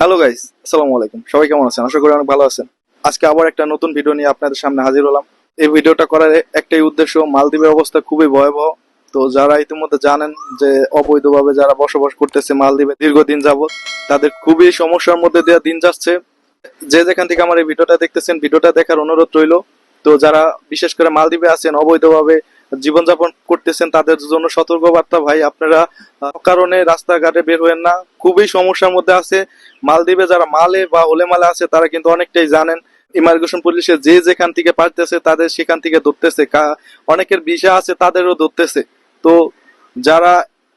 Hello guys আসসালামু আলাইকুম সবাই কেমন আছেন? আশা করি অনেক ভালো আছেন। আজকে আবার একটা নতুন ভিডিও নিয়ে আপনাদের সামনে হাজির হলাম। এই ভিডিওটা করার একটাই উদ্দেশ্য, মালদ্বীপের অবস্থা খুবই ভয়াবহ। তো যারা ইতিমধ্যে জানেন যে, অবৈধভাবে যারা বসবাস করতেছে মালদ্বীপে দীর্ঘদিন যাবত তাদের খুবই সমস্যার মধ্যে দিয়ে দিন যাচ্ছে। যে যেখান থেকে আমার এই ভিডিওটা দেখতেছেন ভিডিওটা দেখার অনুরোধ রইল। তো যারা বিশেষ করে মালদ্বীপে আছেন, অবৈধভাবে জীবনযাপন করতেছেন, তাদের জন্য সতর্কবার্তা ভাই, আপনারা কারণে রাস্তাঘাটে বের হবেন না। খুবই সমস্যার মধ্যে আছে। মালদ্বীপে যারা মালে বা হোলে মালে আছে, তারা কিন্তু অনেকটাই জানেন। ইমিগ্রেশন পুলিশে যে যেখান থেকে পারতেছে, তাদের সেখান থেকে ধরতেছে। অনেকের ভিসা আছে, তাদেরও ধরতেছে। তো যারা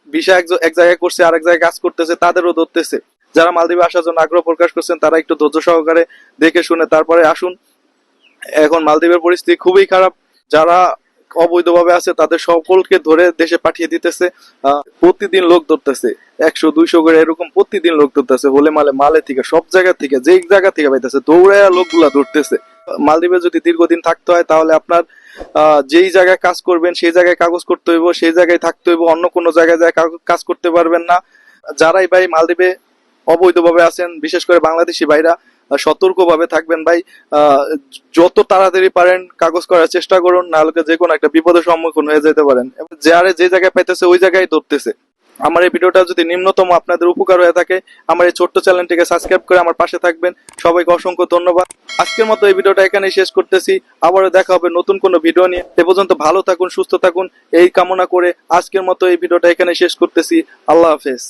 ভিসা এক এক জায়গায় করছে, আরেক জায়গায় কাজ করতেছে, তাদেরও ধরতেছে। যারা মালদ্বীপে আসার জন্য আগ্রহ প্রকাশ করছেন, তারা একটু ধৈর্য সহকারে দেখে শুনে তারপরে আসুন। এখন মালদ্বীপের পরিস্থিতি খুবই খারাপ। যারা অবৈধভাবে আছে, তাদের সকলকে ধরে দেশে পাঠিয়ে দিতেছে প্রতিদিন লোক ধরতেছে, একশো, দুইশো করে এরকম প্রতিদিন লোক ধরতেছে, হলে মালে মালে থেকে, সব জায়গা থেকে যে জায়গা থেকে পাইতেছে দৌড়ে লোকগুলা ধরতেছে। মালদ্বীপে যদি দীর্ঘদিন থাকতে হয়, তাহলে আপনার যেই জায়গায় কাজ করবেন, সেই জায়গায় কাগজ করতে হইব, সেই জায়গায় থাকতে হইব, অন্য কোনো জায়গায় যায় কাজ করতে পারবেন না। যারাই ভাই মালদ্বীপে অবৈধভাবে আছেন, বিশেষ করে বাংলাদেশি ভাইরা সতর্কভাবে থাকবেন। ভাই যত তাড়াতাড়ি পারেন, কাগজ করার চেষ্টা করুন না হলে যে কোনো একটা বিপদের সম্মুখীন হয়ে যেতে পারেন। যারে যে জায়গায় পাইতেছে, ওই জায়গায় ধরতেছে। আমার এই ভিডিওটা যদি নিম্নতম আপনাদের উপকার হয়ে থাকে, আমার এই ছোট্ট চ্যানেলটিকে সাবস্ক্রাইব করে আমার পাশে থাকবেন। সবাইকে অসংখ্য ধন্যবাদ। আজকের মতো এই ভিডিওটা এখানেই শেষ করতেছি। আবারও দেখা হবে নতুন কোনো ভিডিও নিয়ে। এ পর্যন্ত ভালো থাকুন, সুস্থ থাকুন। এই কামনা করে আজকের মতো এই ভিডিওটা এখানে শেষ করতেছি। আল্লাহ হাফেজ।